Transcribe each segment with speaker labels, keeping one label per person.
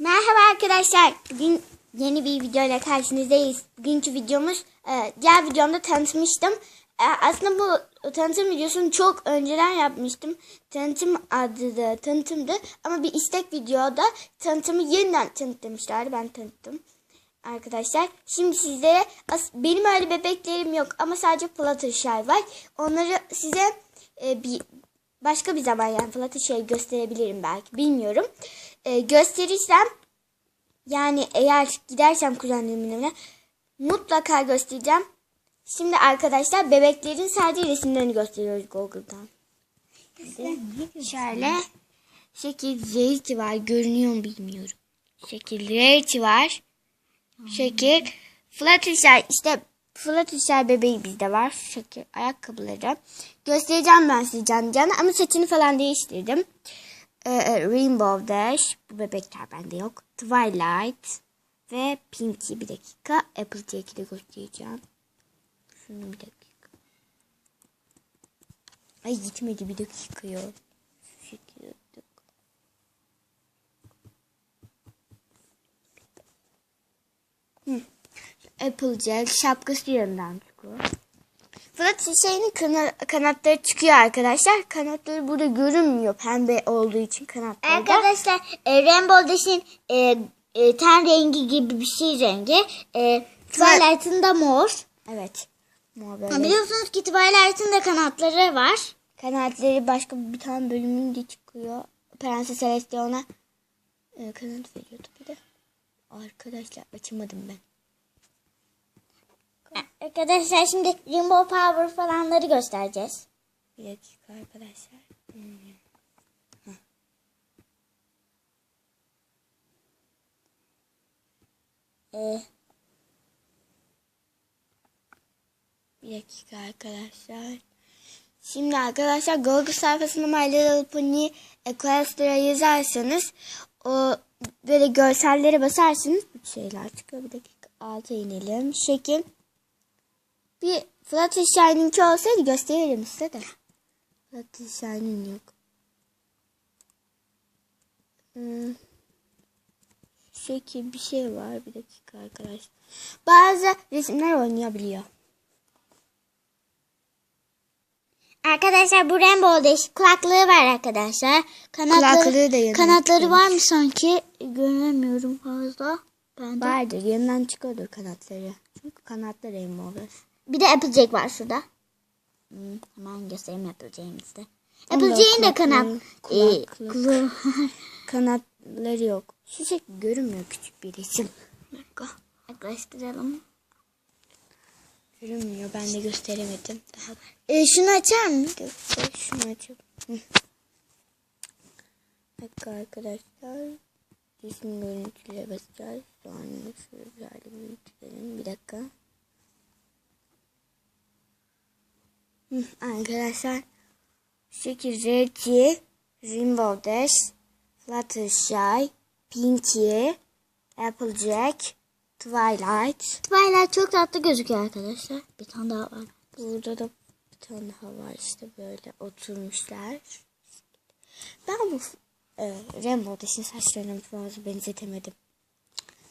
Speaker 1: Merhaba arkadaşlar. Bugün yeni bir video ile karşınızdayız. Bugünkü videomuz e, diğer videomda tanıtmıştım. E, aslında bu tanıtım videosunu çok önceden yapmıştım. Tanıtım adı da tanıtımdı. Ama bir istek videoda tanıtımı yeniden tanıt demişlerdi. Ben tanıttım. Arkadaşlar şimdi sizlere benim öyle bebeklerim yok ama sadece Fluttershy var. Onları size e, bir başka bir zaman yani Fluttershy'yi gösterebilirim belki bilmiyorum. E, gösterirsem yani eğer gidersem kuzenlerimin evine mutlaka göstereceğim. Şimdi arkadaşlar bebeklerin sadece resimlerini gösteriyoruz Google'dan. Şöyle şekil Zeyti var. Görünüyor mu bilmiyorum. Şekil Zeyti var. Şekil Fluttershy işte Fluttershy bebeği bizde var. Şekil ayakkabıları. Göstereceğim ben size can can ama saçını falan değiştirdim. Ee, Rainbow Dash. Bu bebekler bende yok. Twilight ve Pinky bir dakika. Applejack'i de göstereceğim. Şunu bir dakika. Ay gitmedi bir dakika ya. Şu şekilde. Applejack şapkası yanından Fırat şeyinin kana- kanatları çıkıyor arkadaşlar. Kanatları burada görünmüyor pembe olduğu için kanatları. da.
Speaker 2: Arkadaşlar e, Rainbow Dash'in e, e, ten rengi gibi bir şey rengi. E, Twilight'ın da mor.
Speaker 1: Evet. Mor böyle.
Speaker 2: Biliyorsunuz ki Twilight'ın da kanatları var.
Speaker 1: Kanatları başka bir tane bölümünde çıkıyor. Prenses Celestia ona e, kanat veriyordu bir de. Arkadaşlar açamadım ben.
Speaker 2: Arkadaşlar şimdi Rainbow Power falanları göstereceğiz.
Speaker 1: Bir dakika arkadaşlar. Hmm. Heh.
Speaker 2: E,
Speaker 1: Bir dakika arkadaşlar. Şimdi arkadaşlar Google sayfasında My Little Pony Equestria yazarsanız o böyle görsellere basarsanız bu şeyler çıkıyor. Bir dakika alta inelim. Şekil. Bir Fluttershy'ninki olsaydı gösteririm size de. Fluttershy'nin yok. Hmm. Şekil bir şey var. Bir dakika arkadaşlar. Bazı resimler oynayabiliyor.
Speaker 2: arkadaşlar bu Rainbow Dash kulaklığı var arkadaşlar. Kanatları,
Speaker 1: Kulaklığı da yanına
Speaker 2: kanatları var mı sanki? Göremiyorum fazla. Ben de.
Speaker 1: Vardır. Yanından çıkıyordur kanatları. Çünkü kanatları rainbow.
Speaker 2: Bir de Applejack var şurada. Hmm, hemen göstereyim Applejack'imizi de. Applejack'in de kanat. e, kulağı.
Speaker 1: Kanatları yok. Şu şekil görünmüyor küçük bir dakika.
Speaker 2: Yaklaştıralım.
Speaker 1: Görünmüyor. Ben de gösteremedim. Daha
Speaker 2: E, şunu açar mı?
Speaker 1: bir dakika. Şunu. Hı. Bir dakika arkadaşlar. Resim görüntüle basacağız. Sonra şöyle büyütelim. Bir dakika. Arkadaşlar. Reggie, Rainbow Dash, Fluttershy, Pinky, Applejack, Twilight.
Speaker 2: Twilight çok tatlı gözüküyor arkadaşlar. Bir tane daha var.
Speaker 1: Burada da bir tane daha var işte böyle oturmuşlar. Ben bu e, Rainbow Dash'in saçlarını fazla benzetemedim.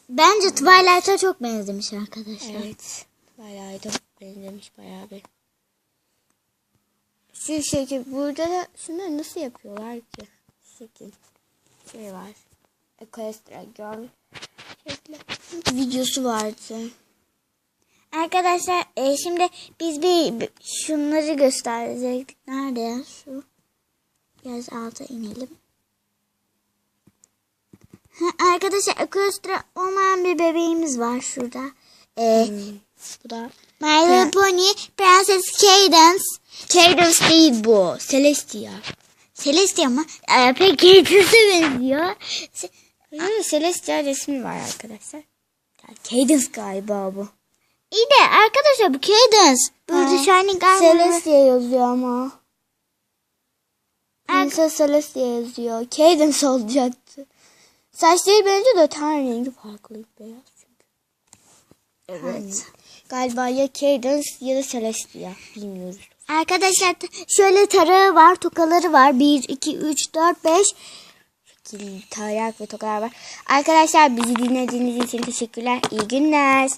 Speaker 2: Bence Twilight'a çok benzemiş arkadaşlar.
Speaker 1: Evet. Da benzemiş bayağı bir. Şu şekil burada da şunları nasıl yapıyorlar ki? Şekil. Şey var. Equestria Girl. Şekli. Videosu vardı.
Speaker 2: Arkadaşlar e, şimdi biz bir, bir şunları gösterecektik. Nerede ya şu? Biraz alta inelim. Ha, arkadaşlar Equestria olmayan bir bebeğimiz var şurada. E,
Speaker 1: Bu da
Speaker 2: My Little Pony Princess Cadence.
Speaker 1: Cadence değil bu. Celestia.
Speaker 2: Celestia mı? E, pek Cadence'e benziyor. Se-
Speaker 1: Celestia resmi var arkadaşlar. Cadence galiba bu.
Speaker 2: İyi de arkadaşlar bu Cadence. Burada Shining Armor.
Speaker 1: Celestia yazıyor ama. Princess Celestia yazıyor. Cadence olacaktı. Saçları benziyor da ten rengi farklı beyaz
Speaker 2: Evet.
Speaker 1: Galiba ya Cadence ya da Celestia. Bilmiyoruz.
Speaker 2: Arkadaşlar şöyle tarağı var, tokaları var. 1, 2, 3, 4, 5.
Speaker 1: şekil tarak ve tokalar var. Arkadaşlar bizi dinlediğiniz için teşekkürler. İyi günler.